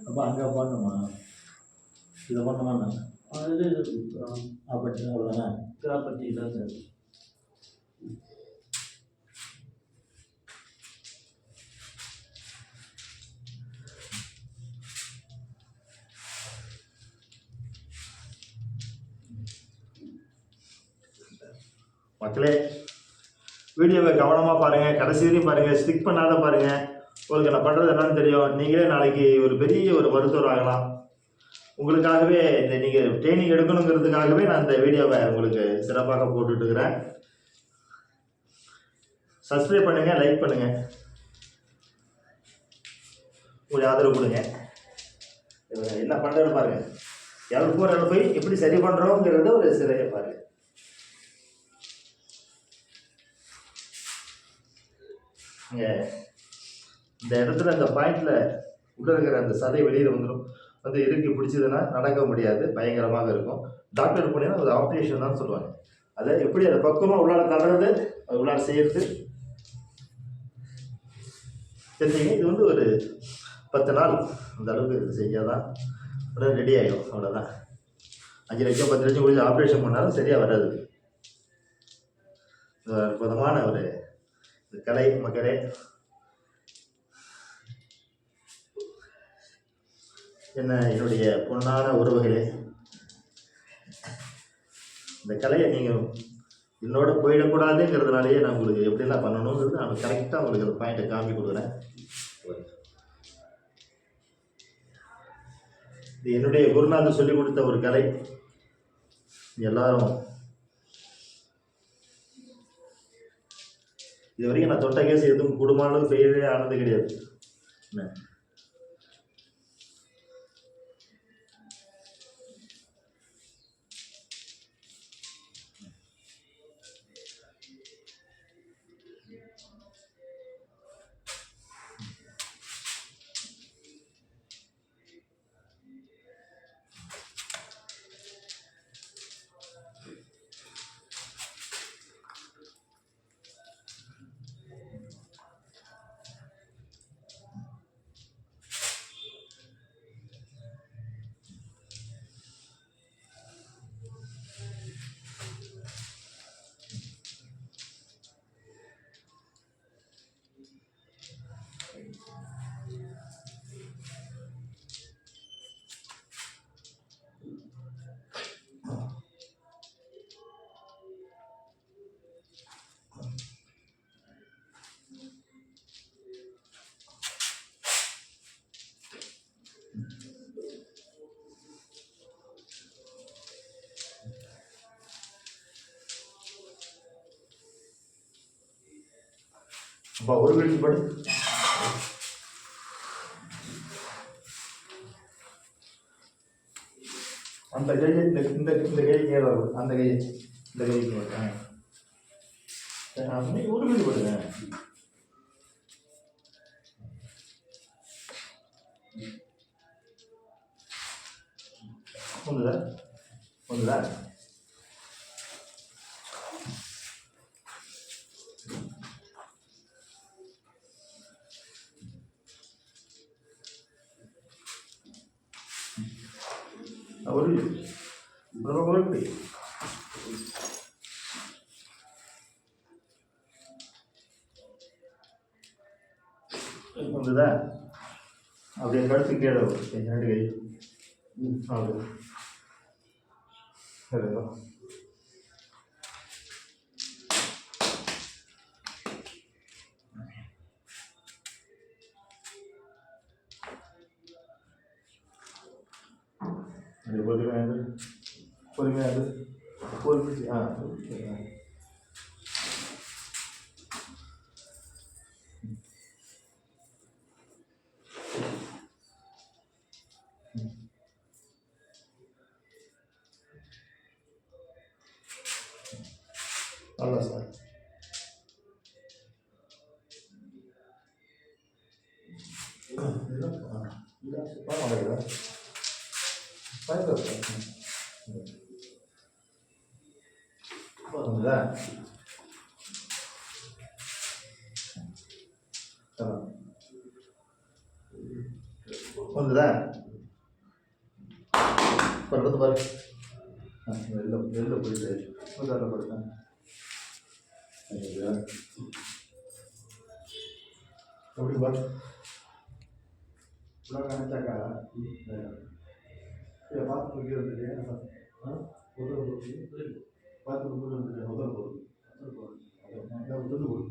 அப்போ அங்கே பண்ணுமா இதை பண்ணுமா அது அப்படி அவ்வளோதானே ப்ராப்பர்ட்டி தான் சார் மக்களே வீடியோவை கவனமாக பாருங்கள் கடைசி வரையும் பாருங்கள் ஸ்டிக் பண்ணாத பாருங்கள் உங்களுக்கு நான் பண்ணுறது என்னன்னு தெரியும். நீங்களே நாளைக்கு ஒரு பெரிய ஒரு மருத்துவர் ஆகலாம். உங்களுக்காகவே இந்த நீங்கள் ட்ரைனிங் எடுக்கணுங்கிறதுக்காகவே நான் இந்த வீடியோவை உங்களுக்கு சிறப்பாக போட்டுட்டு இருக்கிறேன் சப்ஸ்கிரைப் பண்ணுங்கள் லைக் பண்ணுங்கள் உங்களுக்கு ஆதரவு கொடுங்க. என்ன பண்ணுறது பாருங்கள் எவ்வளோ ஃபோர் எவ்வளோ போய் எப்படி சரி பண்ணுறோங்கிறத ஒரு சிறையை பாருங்கள் இங்கே இந்த இடத்துல அந்த பாயிண்டில் உள்ள இருக்கிற அந்த சதை வெளியில் வந்துடும் வந்து இறுக்கி பிடிச்சதுன்னா நடக்க முடியாது பயங்கரமாக இருக்கும். டாக்டர் போனீங்கன்னா அது ஆப்ரேஷன் தான் சொல்லுவாங்க. அதை எப்படி அதை பக்குவமாக உள்ளாட தள்ளுறது அது உள்ளார செய்யறது? தெரிஞ்சுங்க இது வந்து ஒரு பத்து நாள் அந்த அளவுக்கு இது செஞ்சால் உடனே ரெடி ஆகிடும் அவ்வளோதான் அஞ்சு லட்சம் பத்து லட்சம் கொடுத்து ஆப்ரேஷன் பண்ணாலும் சரியாக வராது. அற்புதமான ஒரு கலை மக்களே. என்ன என்னுடைய பொன்னான உறவுகளே? இந்த கலையை நீங்கள் என்னோட போயிடக்கூடாதுங்கிறதுனாலேயே நான் உங்களுக்கு எப்படிலாம் பண்ணணுங்கிறது நான் கரெக்டாக உங்களுக்கு அந்த பாயிண்ட்டை காமி கொடுக்குறேன். இது என்னுடைய குருநாதர் சொல்லிக் கொடுத்த ஒரு கலை. எல்லாரும் இது வரைக்கும் நான் தொட்ட கேஸ் எதுவும் குடும்பம் ஃபெயிலே ஆனது கிடையாது. என்ன? அப்பா ஒரு கழிச்சு படு. அந்த கையை இந்த இந்த இந்த கையை கீழே வரும். அந்த கையை இந்த கையை வரும். ஆ. ஒரு கழிச்சு படுங்க. ஒன்றுல ஒன்றுல ஒரு ஒரு வந்துதா அப்படியே கழுத்து கீழே ரெண்டு கை. ம், சரிதான் அப்படியே பொறுமையாக இரு. பொறுமையாக இரு. பொறுமை ஆ ஓகே. நல்லா சார் போதுங்களா Vai ver. Vamos lá. বন্ধুরা ಕೊಡೋದು ಬರ್ರಿ ಹಾಂ ಎಲ್ಲ ಎಲ್ಲ ಕುಡಿತಾ ಇರಿ ಉದಾರ ಕೊಡ್ತಾ ನೋಡಿ ಬರ್ರಿ ಉಳ್ಳಾಗ ಹಂಚಾಕ ಪಾತ್ರೆ ಇರುತ್ತೆ ಉದರ ಹೋಗಿ ಪಾತ್ರೆ ಉದರ ಹೋಗಿ ತಂದು ಹೋಗಿ